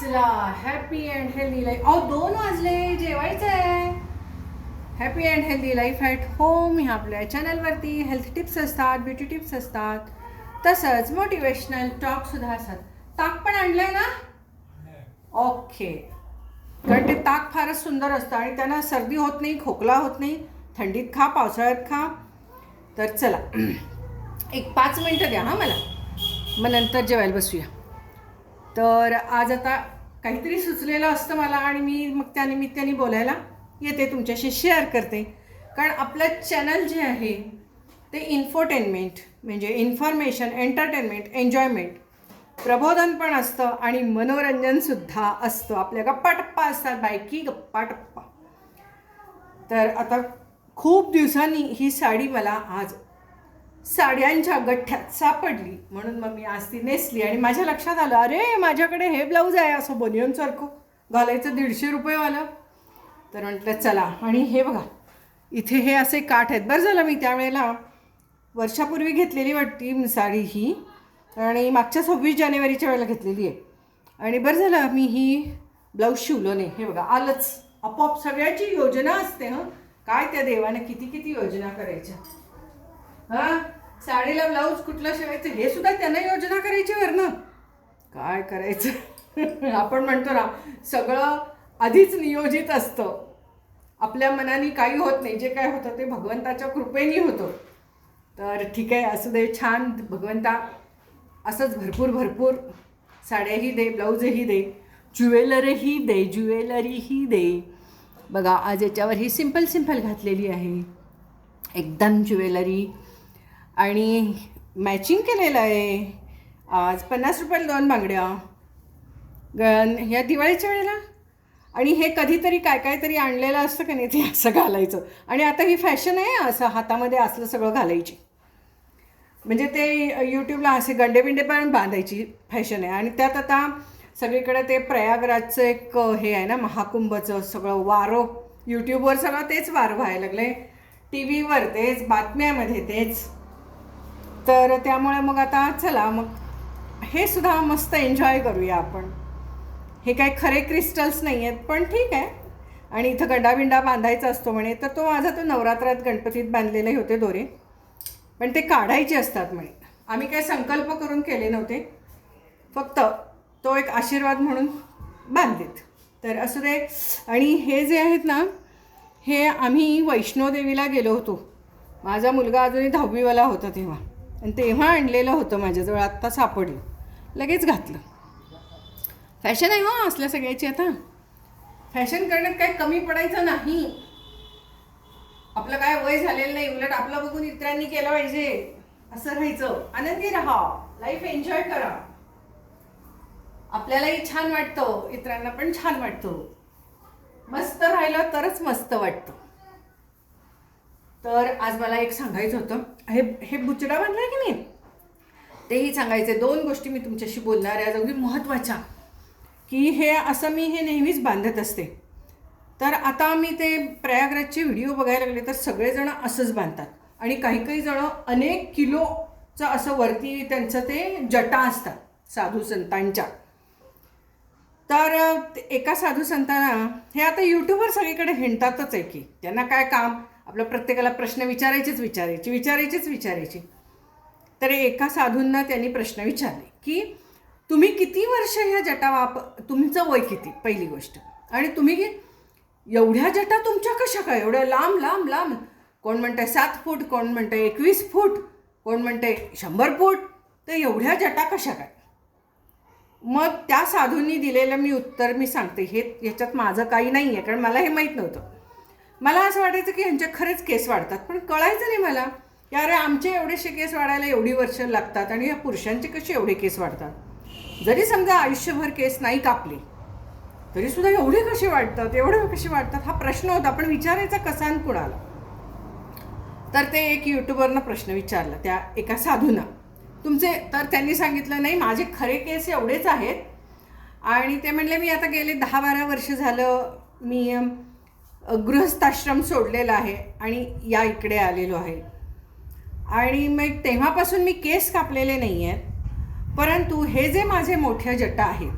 चला happy and healthy life अहो दोन वाजले जेवायचं आहे. Happy and healthy life at home ह्या आपल्या चॅनलवरती हेल्थ टिप्स असतात ब्युटी टिप्स असतात. तसंच मोटिवेशनल टॉकसुद्धा असतात. ताक पण आणलं आहे ना? ओके कारण ते ताक फारच सुंदर असतं आणि त्यांना सर्दी होत नाही खोकला होत नाही. थंडीत खा पावसाळ्यात खा. तर चला एक पाच मिनटं द्या हां मला. मग नंतर जेवायला बसूया. तर आज आता काहीतरी सुचलेलं असतं मला आणि मी मग त्या निमित्ताने बोलायला येते तुमच्याशी शेअर करते. कारण आपलं चॅनल जे आहे ते इन्फोटेनमेंट म्हणजे इन्फॉर्मेशन एंटरटेनमेंट एन्जॉयमेंट प्रबोधन पण असतं आणि मनोरंजनसुद्धा असतं. आपल्या गप्पा टप्पा असतात बायकी गप्पा टप्पा तर आता खूप दिवसांनी ही साडी मला आज साड्यांच्या गठ्ठ्यात सापडली. म्हणून मग मी आज ती नेसली आणि माझ्या लक्षात आलं अरे माझ्याकडे हे ब्लाऊज आहे असं बनियनसारखं घालायचं दीडशे रुपयेवालं. तर म्हटलं चला. आणि हे बघा इथे हे असे काठ आहेत. बरं झालं मी त्यावेळेला वर्षापूर्वी घेतलेली वाटती साडी ही. आणि मागच्या सव्वीस जानेवारीच्या वेळेला घेतलेली आहे. आणि बरं झालं मी ही ब्लाऊज शिवलो नाही. हे बघा आलंच. आपोआप सगळ्याची योजना असते हं. काय त्या देवानं किती किती योजना करायच्या? हां? साडीला ब्लाऊज कुठलं शिवायचं हे सुद्धा त्यांना योजना करायची वर ना काय करायचं? आपण म्हणतो ना सगळं आधीच नियोजित असतं. आपल्या मनाने काही होत नाही जे काय होतं ते भगवंताच्या कृपेने होतं. तर ठीक आहे असू दे छान भगवंता असंच भरपूर भरपूर साड्याही दे ब्लाऊजही दे ज्वेलरीही दे ज्वेलरीही दे. बघा आज याच्यावर ही सिंपल सिंपल घातलेली आहे. एकदम ज्वेलरी आणि मॅचिंग केलेलं आहे. आज पन्नास रुपयाला दोन बांगड्या. ग ह्या दिवाळीच्या वेळेला? आणि हे कधीतरी काय काय तरी आणलेलं असतं का नाही ते असं घालायचं. आणि आता ही फॅशन आहे असं हातामध्ये असलं सगळं घालायची. म्हणजे ते यूट्यूबला असे गंडेबिंडे पण बांधायची फॅशन आहे. आणि त्यात आता सगळीकडे ते प्रयागराजचं एक हे आहे ना महाकुंभचं सगळं वारो. यूट्यूबवर सगळं तेच वारं व्हायला लागलं टी व्हीवर तेच बातम्यामध्ये तेच. तर त्यामुळे मग आता चला मग हे सुद्धा मस्त एन्जॉय करूया आपण. हे काय खरे क्रिस्टल्स नाही आहेत पण ठीक आहे. आणि इथं गंडाबिंडा बांधायचा असतो म्हणे तर तो माझा तो नवरात्रात गणपतीत बांधलेले होते दोरे. पण ते काढायचे असतात म्हणे. आम्ही काय संकल्प करून केले नव्हते. फक्त तो एक आशीर्वाद म्हणून बांधलेत. तर असू दे. आणि हे जे आहेत ना हे आम्ही वैष्णोदेवीला गेलो होतो. माझा मुलगा अजूनही दहावीवाला होता तेव्हा. आणि तेव्हा आणलेलं होतं माझ्याजवळ आत्ता सापडलं. लगेच घातलं. फॅशन आहे हो असल्या सगळ्याची आता. फॅशन करण्यात काय कमी पडायचं नाही. आपलं काय वय झालेलं नाही उलट आपलं बघून इतरांनी केलं पाहिजे. असं राहायचं. आनंदी राहा. लाईफ एन्जॉय करा. आपल्यालाही छान वाटतं. इतरांना पण छान वाटतं. मस्त राहिलं तरच मस्त वाटतं. तर आज मला एक सांगायचं होतं. हे हे बुचडा बांधलाय की नाही? तेही सांगायचे दोन गोष्टी मी तुमच्याशी बोलणार आहे. अगदी महत्त्वाच्या. की हे असं मी हे नेहमीच बांधत असते. तर आता मी ते प्रयागराजचे व्हिडिओ बघायला लागले तर सगळेजण असंच बांधतात. आणि काही काही जणं अनेक किलोचं असं वरती त्यांचं ते जटा असतात साधू संतांच्या. तर ते एका साधू संतांना हे आता यूट्यूबवर सगळीकडे हिंडतातच आहे की त्यांना काय काम? आपल्या प्रत्येकाला प्रश्न विचारायचेच विचारायचे विचारायचेच विचारायचे. तर एका साधूंना त्यांनी प्रश्न विचारले की तुम्ही किती वर्ष ह्या जटा वाप तुमचं वय किती? पहिली गोष्ट. आणि तुम्ही एवढ्या जटा तुमच्या कशा काय? एवढ्या लांब लांब लांब. कोण म्हणतंय सात फूट कोण म्हणतंय एकवीस फूट कोण म्हणतंय शंभर फूट. तर एवढ्या जटा कशा काय? मग त्या साधूंनी दिलेलं मी उत्तर मी सांगते. हे ह्याच्यात माझं काही नाही आहे कारण मला हे माहीत नव्हतं. मला असं वाटायचं की ह्यांच्या खरेच केस वाढतात. पण कळायचं नाही मला. की अरे आमचे एवढेसे केस वाढायला एवढी वर्ष लागतात आणि या पुरुषांचे कसे एवढे केस वाढतात? जरी समजा आयुष्यभर केस नाही कापले तरीसुद्धा एवढे कसे वाढतात? एवढे कसे वाढतात? हा प्रश्न होता. पण विचारायचा कसा आणि कुणाला? तर ते एक यूट्यूबरनं प्रश्न विचारला त्या एका साधूनं. तुमचे तर त्यांनी सांगितलं नाही माझे खरे केस एवढेच आहेत. आणि ते म्हणले मी आता गेले दहा बारा वर्ष झालं मी गृहस्थाश्रम सोडलेला आहे आणि या इकडे आलेलो आहे. आणि मग तेव्हापासून मी केस कापलेले नाही आहेत परंतु हे जे माझे मोठ्या जटा आहेत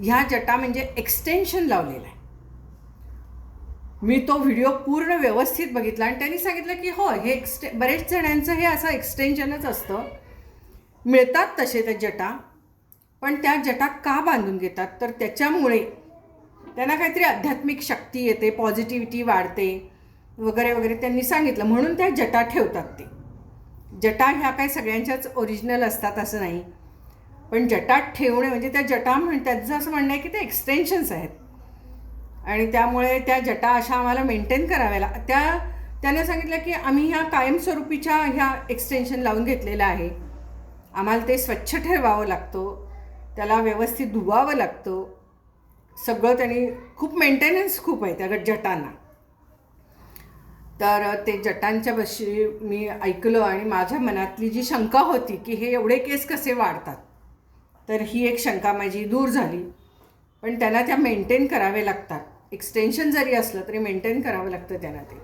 ह्या जटा म्हणजे एक्सटेन्शन लावलेलं आहे. मी तो व्हिडिओ पूर्ण व्यवस्थित बघितला आणि त्यांनी सांगितलं की हो हे एक्सटे बरेच जणांचं हे असं एक्सटेन्शनच असतं. मिळतात तसे त्या जटा पण त्या जटा का बांधून घेतात? तर त्याच्यामुळे त्यांना काहीतरी आध्यात्मिक शक्ती येते पॉझिटिव्हिटी वाढते वगैरे वगैरे त्यांनी सांगितलं. म्हणून त्या जटा ठेवतात ते. जटा ह्या काही सगळ्यांच्याच ओरिजिनल असतात असं नाही. पण जटात ठेवणे म्हणजे त्या जटा म्हण त्यांचं असं म्हणणं आहे की ते एक्सटेन्शन्स आहेत. आणि त्यामुळे त्या जटा अशा आम्हाला मेंटेन कराव्या लाग त्या त्याने सांगितलं की आम्ही ह्या कायमस्वरूपीच्या ह्या एक्सटेन्शन लावून घेतलेलं आहे. आम्हाला ते स्वच्छ ठेवावं लागतो. त्याला व्यवस्थित धुवावं लागतं. सगळं त्यांनी खूप मेंटेनन्स खूप आहे त्या जटांना. तर ते जटांच्या बशी मी ऐकलं आणि माझ्या मनातली जी शंका होती की हे एवढे केस कसे वाढतात तर ही एक शंका माझी दूर झाली. पण त्यांना त्या मेंटेन करावे लागतात. एक्सटेन्शन जरी असलं तरी मेंटेन करावं लागतं त्यांना ते.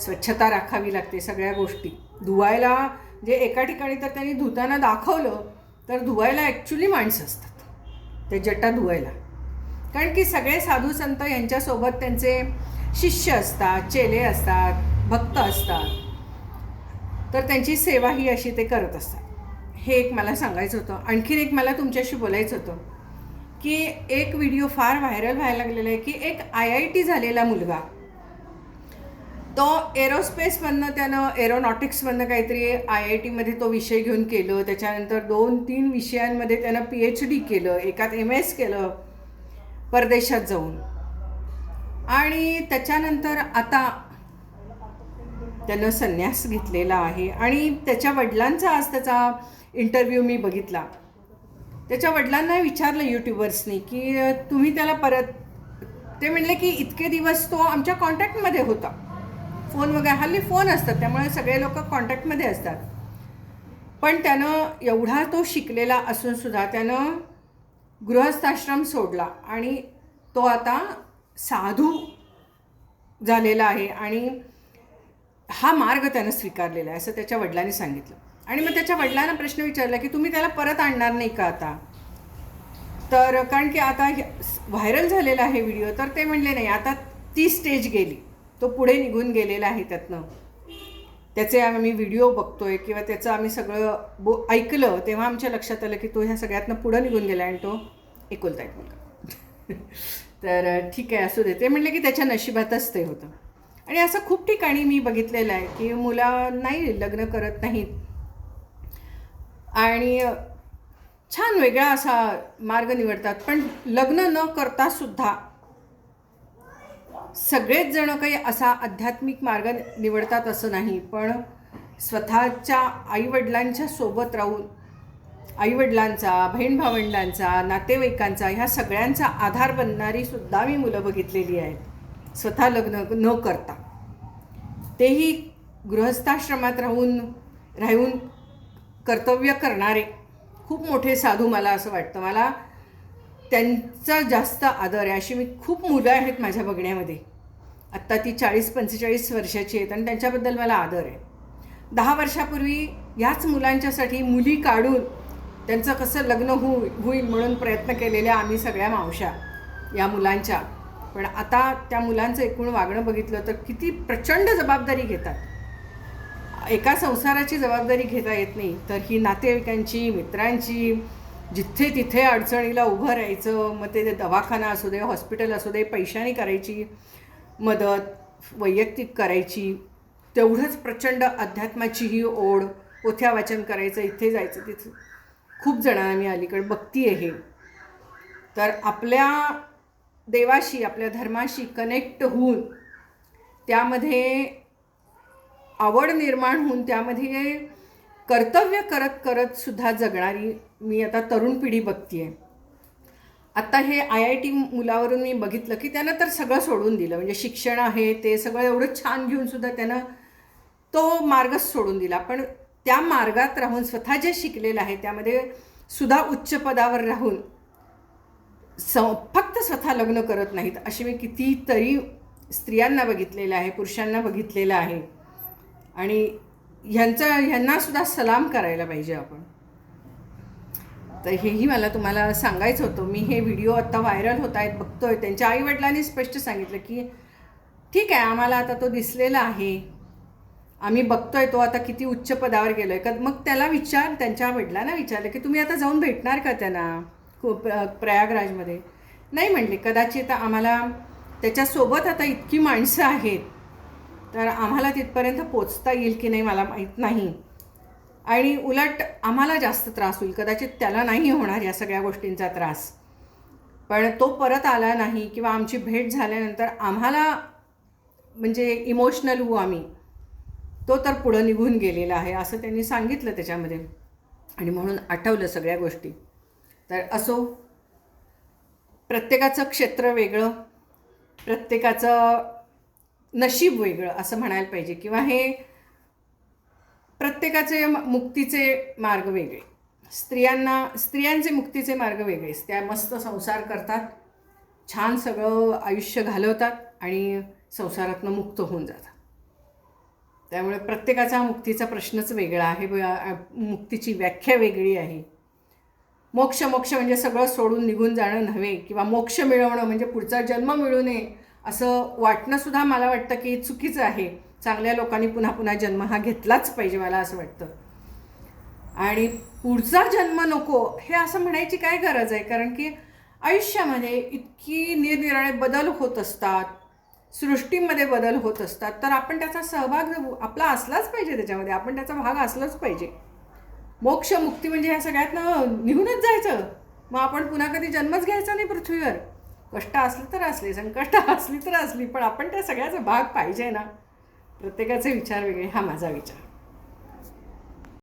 स्वच्छता राखावी लागते सगळ्या गोष्टी. धुवायला जे एका ठिकाणी तर त्यांनी धुताना दाखवलं तर धुवायला ॲक्च्युली माणसं असतात. ते जटा धुवायला. कारण की सगळे साधू संत यांच्यासोबत त्यांचे शिष्य असतात चेले असतात भक्त असतात. तर त्यांची सेवा ही अशी ते करत असतात. हे एक मला सांगायचं होतं. आणखीन एक मला तुमच्याशी बोलायचं होतं की एक व्हिडिओ फार व्हायरल व्हायला लागलेला आहे की एक आय आय टी झालेला मुलगा तो एरोस्पेसमधनं त्यानं एरोनॉटिक्समधनं काहीतरी आय आय टीमध्ये तो विषय घेऊन केलं. त्याच्यानंतर दोन तीन विषयांमध्ये त्यानं पी एच डी केलं एकात एम एस केलं. परदेशात जाऊन. आणि त्याच्यानंतर आता त्यानं संन्यास घेतलेला आहे. आणि त्याच्या वडिलांचा आज त्याचा इंटरव्ह्यू मी बघितला. त्याच्या वडिलांना विचारलं यूट्यूबर्सनी की तुम्ही त्याला परत ते म्हणले की इतके दिवस तो आमच्या कॉन्टॅक्टमध्ये होता. फोन वगैरे हल्ली फोन असतात. त्यामुळे सगळे लोक कॉन्टॅक्टमध्ये असतात. पण त्यानं एवढा तो शिकलेला असूनसुद्धा त्यानं गृहस्थाश्रम सोडला आणि तो आता साधू झालेला आहे आणि हा मार्ग त्यानं स्वीकारलेला आहे असं त्याच्या वडिलांनी सांगितलं. आणि मग त्याच्या वडिलांना प्रश्न विचारला की तुम्ही त्याला परत आणणार नाही का आता? तर कारण की आता व्हायरल झालेला आहे व्हिडिओ तर ते म्हणले नाही आता ती स्टेज गेली. तो पुढे निघून गेलेला आहे त्यातनं. त्याचे आम्ही व्हिडिओ बघतोय किंवा त्याचं आम्ही सगळं बो ऐकलं तेव्हा आमच्या लक्षात आलं की तो ह्या सगळ्यातनं पुढं निघून गेला आणि तो एकुलता एक मुलगा. तर ठीक आहे असू दे. ते म्हणलं की त्याच्या नशिबातच ते होतं. आणि असं खूप ठिकाणी मी बघितलेलं आहे की मुलं नाही लग्न करत नाहीत. आणि छान वेगळा असा मार्ग निवडतात. पण लग्न न करता सुद्धा सगळेच जण काही असा आध्यात्मिक मार्ग निवडतात असं नाही पण स्वतःच्या आईवडिलांच्या सोबत राहून आईवडिलांचा बहीण भावंडांचा नातेवाईकांचा ह्या सगळ्यांचा आधार बनणारी सुद्धा मी मुलं बघितलेली आहेत. स्वतः लग्न न करता. तेही गृहस्थाश्रमात राहून राहून कर्तव्य करणारे. खूप मोठे साधू मला असं वाटतं. मला त्यांचा जास्त आदर आहे. अशी मी खूप मुलं आहेत माझ्या बघण्यामध्ये. आत्ता ती चाळीस पंचेचाळीस वर्षाची आहेत आणि त्यांच्याबद्दल मला आदर आहे. दहा वर्षापूर्वी ह्याच मुलांच्यासाठी मुली काढून त्यांचं कसं लग्न हो होईल म्हणून प्रयत्न केलेल्या आम्ही सगळ्या मावशा या मुलांच्या. पण आता त्या मुलांचं एकूण वागणं बघितलं तर किती प्रचंड जबाबदारी घेतात. एका संसाराची जबाबदारी घेता येत नाही. तर ही नातेवाईकांची मित्रांची जिथे तिथे अडचणीला उभं राहायचं मग ते दवाखाना असू दे हॉस्पिटल असू दे पैशाने करायची मदत वैयक्तिक करायची तेवढंच प्रचंड अध्यात्माची ही ओढ ओथ्या वाचन करायचं इथे जायचं तिथे. खूप जणांना मी अलीकडे बघती आहे तर आपल्या देवाशी आपल्या धर्माशी कनेक्ट होऊन त्यामध्ये आवड निर्माण होऊन त्यामध्ये कर्तव्य करत करत सुद्धा जगणारी मी आता तरुण पिढी बघते आहे आत्ता हे आय आय टी मुलावरून मी बघितलं की त्यानं तर सगळं सोडून दिलं. म्हणजे शिक्षण आहे ते सगळं एवढं छान घेऊन सुद्धा त्यानं तो मार्गच सोडून दिला. पण त्या मार्गात राहून स्वतः जे शिकलेलं आहे त्यामध्ये सुद्धा उच्च पदावर राहून स फक्त स्वतः लग्न करत नाहीत अशी मी कितीतरी स्त्रियांना बघितलेलं आहे पुरुषांना बघितलेलं आहे. आणि ह्यांचा ह्यांनासुद्धा सलाम करायला पाहिजे आपण. तर हेही मला तुम्हाला सांगायचं होतं. मी हे व्हिडिओ आत्ता व्हायरल होत आहेत बघतोय. त्यांच्या आईवडिलांनी स्पष्ट सांगितलं की ठीक आहे आम्हाला आता तो दिसलेला आहे. आम्ही बघतोय तो आता किती उच्च पदावर गेलो आहे का मग त्याला विचार त्यांच्या वडिलांना विचारलं की तुम्ही आता जाऊन भेटणार का त्यांना खूप प्रयागराजमध्ये? नाही म्हणले कदाचित आम्हाला त्याच्यासोबत आता इतकी माणसं आहेत तर आम्हाला तिथपर्यंत पोचता येईल की नाही मला माहीत नाही. आणि उलट आम्हाला जास्त त्रास होईल कदाचित त्याला नाही होणार या सगळ्या गोष्टींचा त्रास. पण तो परत आला नाही किंवा आमची भेट झाल्यानंतर आम्हाला म्हणजे इमोशनल होऊ आम्ही तो तर पुढं निघून गेलेला आहे असं त्यांनी सांगितलं त्याच्यामध्ये. आणि म्हणून आठवलं सगळ्या गोष्टी. तर असो प्रत्येकाचं क्षेत्र वेगळं प्रत्येकाचं नशीब वेगळं असं म्हणायला पाहिजे किंवा हे प्रत्येकाचे मुक्तीचे मार्ग वेगळे. स्त्रियांना स्त्रियांचे मुक्तीचे मार्ग वेगळेच त्या मस्त संसार करतात छान सगळं आयुष्य घालवतात आणि संसारातनं मुक्त होऊन जातात. त्यामुळे प्रत्येकाचा मुक्तीचा प्रश्नच वेगळा आहे. मुक्तीची व्याख्या वेगळी आहे. मोक्ष मोक्ष म्हणजे सगळं सोडून निघून जाणं नव्हे किंवा मोक्ष मिळवणं म्हणजे पुढचा जन्म मिळू नये असं वाटणंसुद्धा मला वाटतं की चुकीचं आहे. चांगल्या लोकांनी पुन्हा पुन्हा जन्म हा घेतलाच पाहिजे मला असं वाटतं. आणि पुढचा जन्म नको हे असं म्हणायची काय गरज आहे? कारण की आयुष्यामध्ये इतकी निरनिराळे बदल होत असतात सृष्टीमध्ये बदल होत असतात तर आपण त्याचा सहभाग आपला असलाच पाहिजे त्याच्यामध्ये. आपण त्याचा भाग असलाच पाहिजे. मोक्ष मुक्ती म्हणजे ह्या सगळ्यातनं निघूनच जायचं. मग आपण पुन्हा कधी जन्मच घ्यायचा नाही पृथ्वीवर. कष्ट असली तर असले संकष्ट असली तर असली पण आपण त्या सगळ्याचा भाग पाहिजे ना. प्रत्येकाचे विचार वेगळे हा माझा विचार.